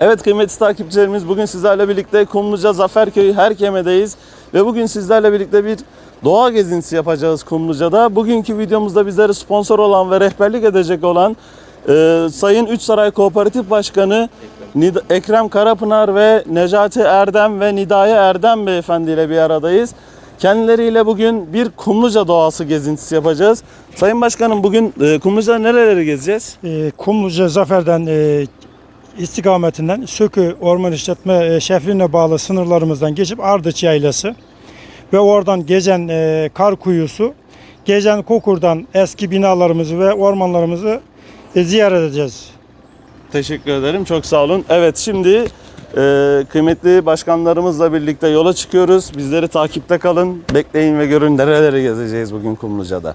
Evet kıymetli takipçilerimiz bugün sizlerle birlikte Kumluca Zaferköy Herkeme'deyiz ve bugün sizlerle birlikte bir doğa gezintisi yapacağız Kumluca'da. Bugünkü videomuzda bizlere sponsor olan ve rehberlik edecek olan e, Sayın Üç Saray Kooperatif Başkanı Nid- Ekrem Karapınar ve Necati Erdem ve Nidaye Erdem Beyefendi ile bir aradayız. Kendileriyle bugün bir Kumluca doğası gezintisi yapacağız. Sayın Başkanım bugün e, Kumluca'da nereleri gezeceğiz? E, Kumluca Zafer'den e, istikametinden Sökü Orman İşletme e, Şefliğine bağlı sınırlarımızdan geçip Ardıç Yaylası ve oradan Gezen e, Kar Kuyusu, Gezen Kokur'dan eski binalarımızı ve ormanlarımızı e, ziyaret edeceğiz. Teşekkür ederim. Çok sağ olun. Evet şimdi e, kıymetli başkanlarımızla birlikte yola çıkıyoruz. Bizleri takipte kalın. Bekleyin ve görün nereleri gezeceğiz bugün Kumluca'da.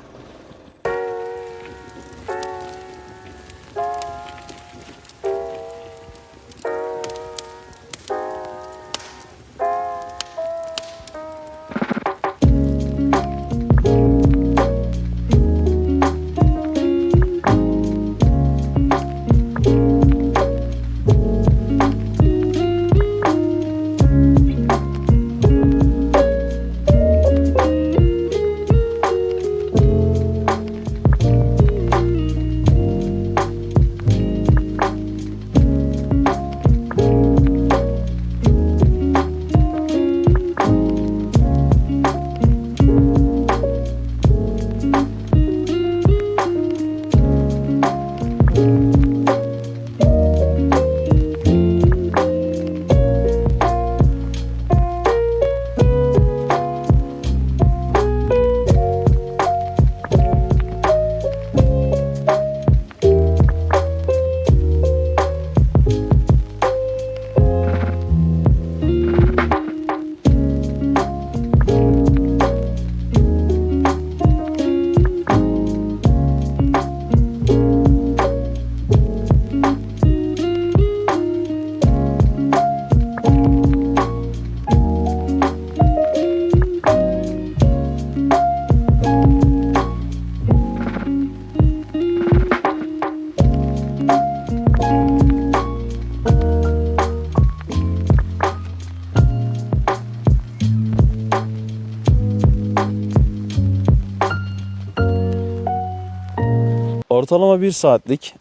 Ortalama bir saatlik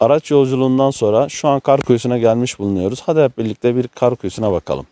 araç yolculuğundan sonra şu an kar kuyusuna gelmiş bulunuyoruz. Hadi hep birlikte bir kar kuyusuna bakalım.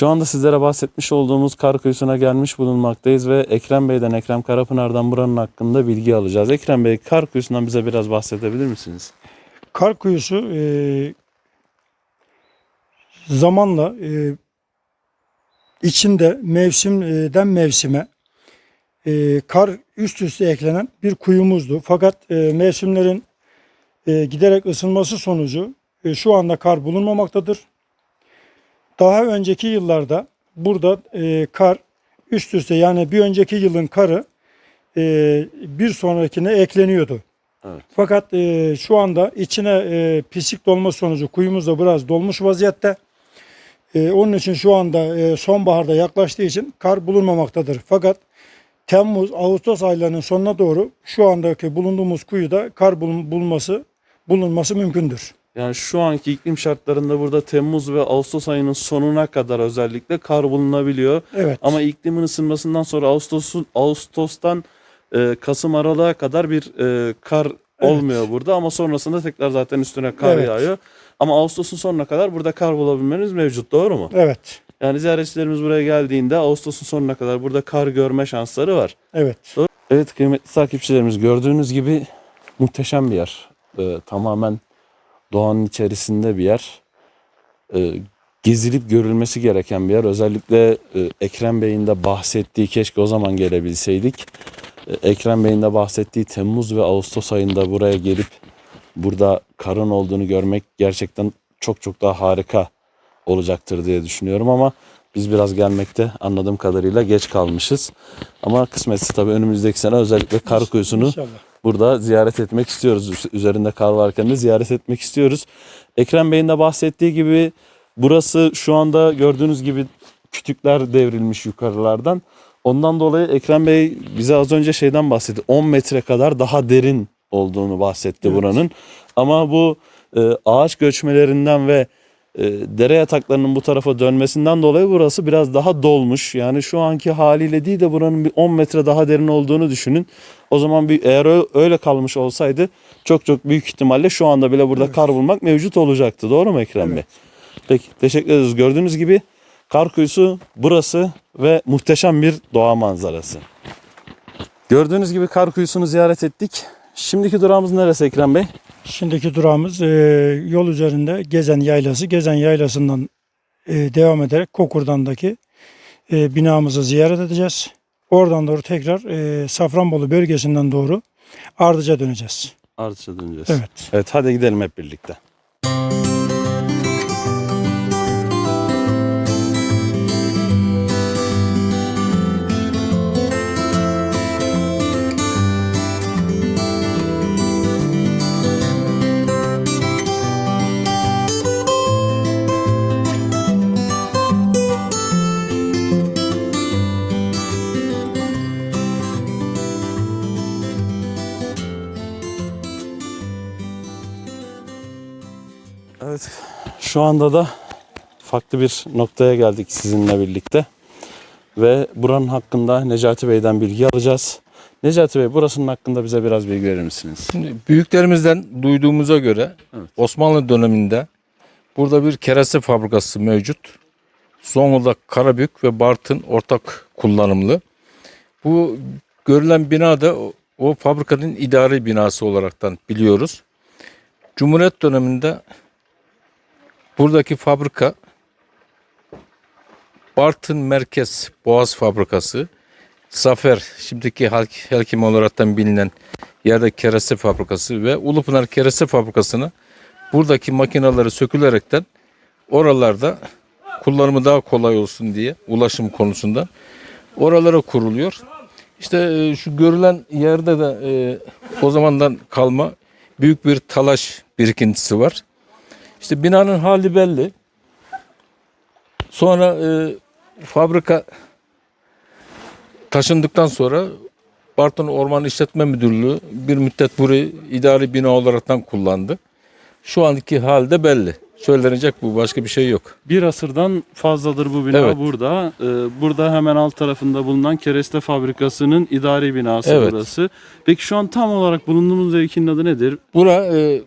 Şu anda sizlere bahsetmiş olduğumuz kar kuyusuna gelmiş bulunmaktayız ve Ekrem Bey'den, Ekrem Karapınar'dan buranın hakkında bilgi alacağız. Ekrem Bey, kar kuyusundan bize biraz bahsedebilir misiniz? Kar Kuyusu e, zamanla e, içinde mevsimden mevsime e, kar üst üste eklenen bir kuyumuzdu. Fakat e, mevsimlerin e, giderek ısınması sonucu e, şu anda kar bulunmamaktadır. Daha önceki yıllarda burada e, kar üst üste yani bir önceki yılın karı e, bir sonrakine ekleniyordu. Evet. Fakat e, şu anda içine e, pislik dolma sonucu kuyumuz da biraz dolmuş vaziyette. E, onun için şu anda e, sonbaharda yaklaştığı için kar bulunmamaktadır. Fakat Temmuz, Ağustos aylarının sonuna doğru şu andaki bulunduğumuz kuyuda kar bulun- bulunması bulunması mümkündür. Yani şu anki iklim şartlarında burada Temmuz ve Ağustos ayının sonuna kadar özellikle kar bulunabiliyor. Evet. Ama iklimin ısınmasından sonra Ağustos'un Ağustos'tan e, Kasım aralığa kadar bir e, kar olmuyor burada ama sonrasında tekrar zaten üstüne kar Evet. yağıyor. Ama Ağustos'un sonuna kadar burada kar bulabilmeniz mevcut doğru mu? Evet. Yani ziyaretçilerimiz buraya geldiğinde Ağustos'un sonuna kadar burada kar görme şansları var. Evet. Evet kıymetli takipçilerimiz gördüğünüz gibi muhteşem bir yer. Ee, tamamen doğanın içerisinde bir yer. Ee, gezilip görülmesi gereken bir yer. Özellikle e, Ekrem Bey'in de bahsettiği keşke o zaman gelebilseydik. Ee, Ekrem Bey'in de bahsettiği Temmuz ve Ağustos ayında buraya gelip burada karın olduğunu görmek gerçekten çok çok daha harika olacaktır diye düşünüyorum ama biz biraz gelmekte anladığım kadarıyla geç kalmışız. Ama kısmetse tabii önümüzdeki sene özellikle kar kuyusunu İnşallah. Burada ziyaret etmek istiyoruz. Üzerinde kar varken de ziyaret etmek istiyoruz. Ekrem Bey'in de bahsettiği gibi burası şu anda gördüğünüz gibi kütükler devrilmiş yukarılardan. Ondan dolayı Ekrem Bey bize az önce şeyden bahsetti. 10 metre kadar daha derin olduğunu bahsetti Evet. buranın. Ama bu e, ağaç göçmelerinden ve dere yataklarının bu tarafa dönmesinden dolayı burası biraz daha dolmuş. Yani şu anki haliyle değil de buranın bir 10 metre daha derin olduğunu düşünün. O zaman bir eğer öyle kalmış olsaydı çok çok büyük ihtimalle şu anda bile burada kar bulmak mevcut olacaktı. Doğru mu Ekrem Bey? Peki teşekkür ederiz. Gördüğünüz gibi kar kuyusu burası ve muhteşem bir doğa manzarası. Gördüğünüz gibi kar kuyusunu ziyaret ettik. Şimdiki durağımız neresi Ekrem Bey? Şimdiki durağımız e, yol üzerinde Gezen Yaylası. Gezen Yaylası'ndan e, devam ederek Kokurdan'daki e, binamızı ziyaret edeceğiz. Oradan doğru tekrar e, Safranbolu bölgesinden doğru Ardıca döneceğiz. Ardıç'a döneceğiz. Evet. Evet hadi gidelim hep birlikte. Şu anda da farklı bir noktaya geldik sizinle birlikte. Ve buranın hakkında Necati Bey'den bilgi alacağız. Necati Bey burasının hakkında bize biraz bilgi verir misiniz? Şimdi büyüklerimizden duyduğumuza göre Evet. Osmanlı döneminde burada bir kereste fabrikası mevcut. Zonguldak, Karabük ve Bartın ortak kullanımlı. Bu görülen bina da o, o fabrikanın idari binası olaraktan biliyoruz. Cumhuriyet döneminde buradaki fabrika Bartın Merkez Boğaz Fabrikası, Zafer, şimdiki Helkim olaraktan bilinen yerde kereste fabrikası ve Ulupınar kereste fabrikasını buradaki makineleri sökülerekten oralarda kullanımı daha kolay olsun diye ulaşım konusunda oralara kuruluyor. İşte e, şu görülen yerde de e, o zamandan kalma büyük bir talaş birikintisi var. İşte binanın hali belli. Sonra e, fabrika taşındıktan sonra Bartın Orman İşletme Müdürlüğü bir müddet burayı idari bina olaraktan kullandı. Şu anki halde belli. Söylenecek bu başka bir şey yok. Bir asırdan fazladır bu bina Evet. burada. Ee, burada hemen alt tarafında bulunan kereste fabrikasının idari binası Evet. burası. Peki şu an tam olarak bulunduğumuz mevkinin adı nedir? Bura e,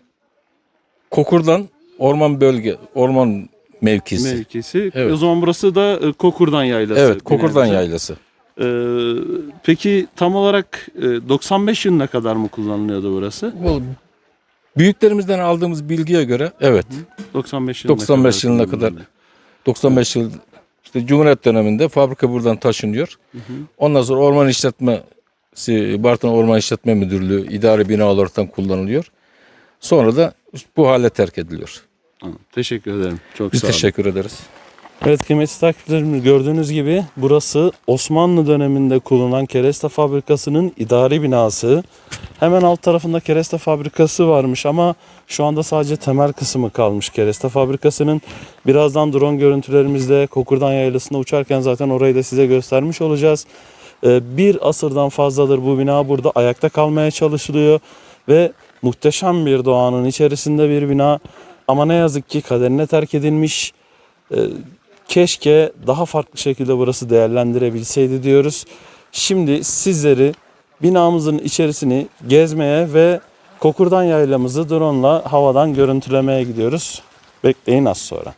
Kokur'dan orman bölge, orman mevkisi. Mevkisi. Evet. O zaman burası da e, Kokurdan Yaylası. evet, Kokur'dan nebze. yaylası. Ee, peki tam olarak e, 95 yılına kadar mı kullanılıyordu burası? Bu büyüklerimizden aldığımız bilgiye göre evet 95 yılına 95 kadar. yılına kadar. kullanılıyordu. 95 yıl işte Cumhuriyet döneminde fabrika buradan taşınıyor. Ondan sonra orman işletmesi Bartın Orman İşletme Müdürlüğü idari bina olaraktan kullanılıyor. Sonra da bu hale terk ediliyor. Tamam, Teşekkür ederim. Çok Biz sağ olun. teşekkür ederiz. Evet kıymetli takipçilerimiz gördüğünüz gibi burası Osmanlı döneminde kullanılan kereste fabrikasının idari binası. Hemen alt tarafında kereste fabrikası varmış ama şu anda sadece temel kısmı kalmış kereste fabrikasının. Birazdan drone görüntülerimizde Kokurdan Yaylası'nda uçarken zaten orayı da size göstermiş olacağız. Ee, Bir asırdan fazladır bu bina burada ayakta kalmaya çalışılıyor ve muhteşem bir doğanın içerisinde bir bina ama ne yazık ki kaderine terk edilmiş. Ee, Keşke daha farklı şekilde burası değerlendirebilseydi diyoruz. Şimdi sizleri binamızın içerisini gezmeye ve Kokurdan yaylamızı drone'la havadan görüntülemeye gidiyoruz. Bekleyin az sonra.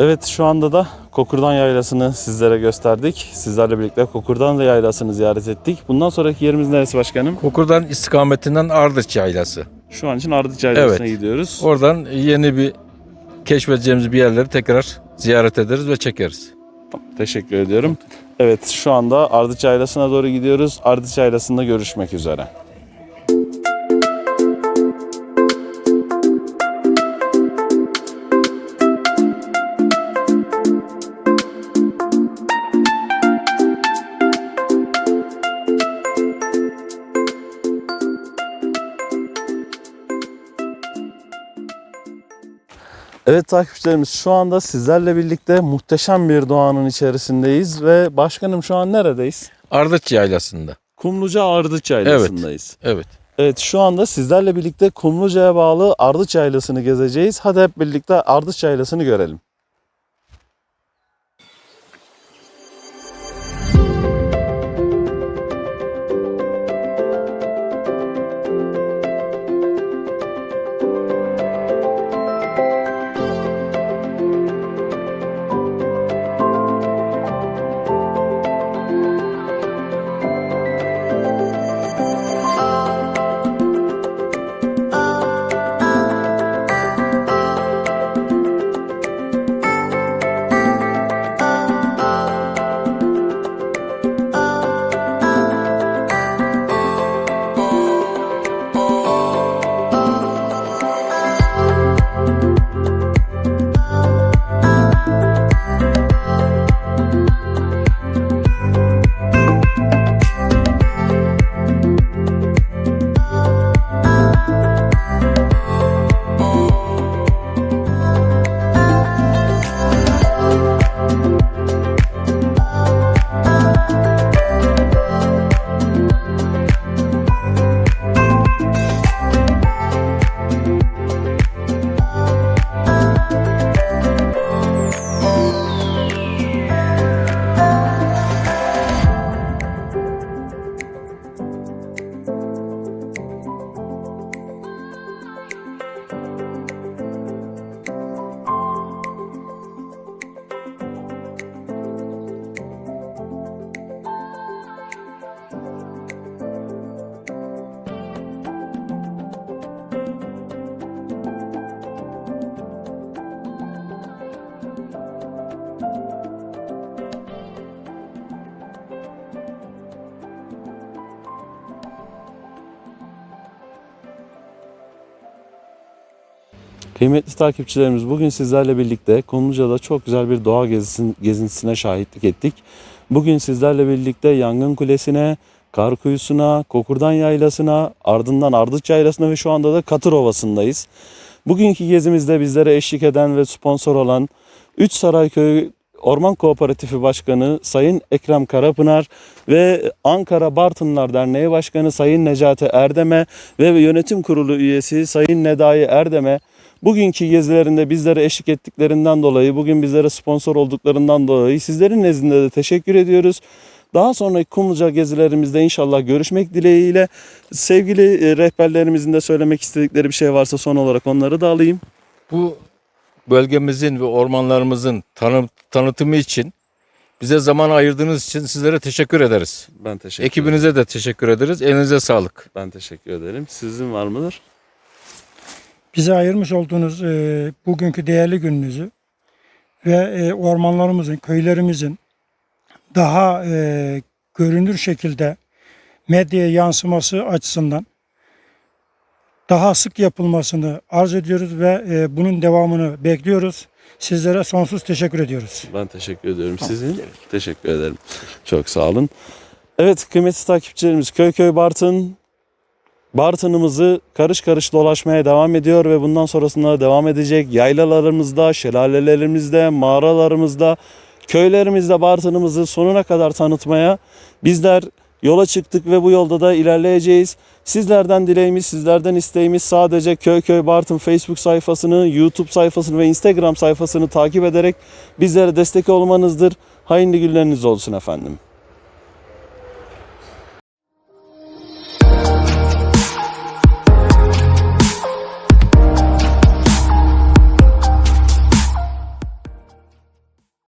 Evet şu anda da Kokurdan Yaylası'nı sizlere gösterdik. Sizlerle birlikte Kokurdan Yaylası'nı ziyaret ettik. Bundan sonraki yerimiz neresi başkanım? Kokurdan istikametinden Ardıç Yaylası. Şu an için Ardıç Yaylası'na Evet. gidiyoruz. Oradan yeni bir keşfedeceğimiz bir yerleri tekrar ziyaret ederiz ve çekeriz. Teşekkür ediyorum. Evet şu anda Ardıç Yaylası'na doğru gidiyoruz. Ardıç Yaylası'nda görüşmek üzere. Evet takipçilerimiz şu anda sizlerle birlikte muhteşem bir doğanın içerisindeyiz ve başkanım şu an neredeyiz? Ardıç Yaylası'nda. Kumluca Ardıç Yaylası'ndayız. Evet. Evet şu anda sizlerle birlikte Kumluca'ya bağlı Ardıç Yaylası'nı gezeceğiz. Hadi hep birlikte Ardıç Yaylası'nı görelim. Kıymetli takipçilerimiz bugün sizlerle birlikte Kumluca'da çok güzel bir doğa gezintisine şahitlik ettik. Bugün sizlerle birlikte Yangın Kulesi'ne, Kar Kuyusu'na, Kokurdan Yaylası'na, ardından Ardıç Yaylası'na ve şu anda da Katır Ovası'ndayız. Bugünkü gezimizde bizlere eşlik eden ve sponsor olan Üç Sarayköy Orman Kooperatifi Başkanı Sayın Ekrem Karapınar ve Ankara Bartınlar Derneği Başkanı Sayın Necati Erdem'e ve yönetim kurulu üyesi Sayın Nedai Erdem'e bugünkü gezilerinde bizlere eşlik ettiklerinden dolayı, bugün bizlere sponsor olduklarından dolayı sizlerin nezdinde de teşekkür ediyoruz. Daha sonraki Kumluca gezilerimizde inşallah görüşmek dileğiyle sevgili e, rehberlerimizin de söylemek istedikleri bir şey varsa son olarak onları da alayım. Bu bölgemizin ve ormanlarımızın tanı- tanıtımı için bize zaman ayırdığınız için sizlere teşekkür ederiz. Ben teşekkür Ekibinize de teşekkür ederiz. Elinize sağlık. Ben teşekkür ederim. Sizin var mıdır? Bize ayırmış olduğunuz e, bugünkü değerli gününüzü ve e, ormanlarımızın, köylerimizin daha e, görünür şekilde medyaya yansıması açısından daha sık yapılmasını arz ediyoruz ve e, bunun devamını bekliyoruz. Sizlere sonsuz teşekkür ediyoruz. Ben teşekkür ediyorum. Sizin? Teşekkür ederim. Çok sağ olun. Evet kıymetli takipçilerimiz Köy Köy Bartın Bartın'ımızı karış karış dolaşmaya devam ediyor ve bundan sonrasında da devam edecek. Yaylalarımızda, şelalelerimizde, mağaralarımızda, köylerimizde Bartın'ımızı sonuna kadar tanıtmaya bizler yola çıktık ve bu yolda da ilerleyeceğiz. Sizlerden dileğimiz, sizlerden isteğimiz sadece Köy Köy Bartın Facebook sayfasını, YouTube sayfasını ve Instagram sayfasını takip ederek bizlere destek olmanızdır. Hayırlı günleriniz olsun efendim.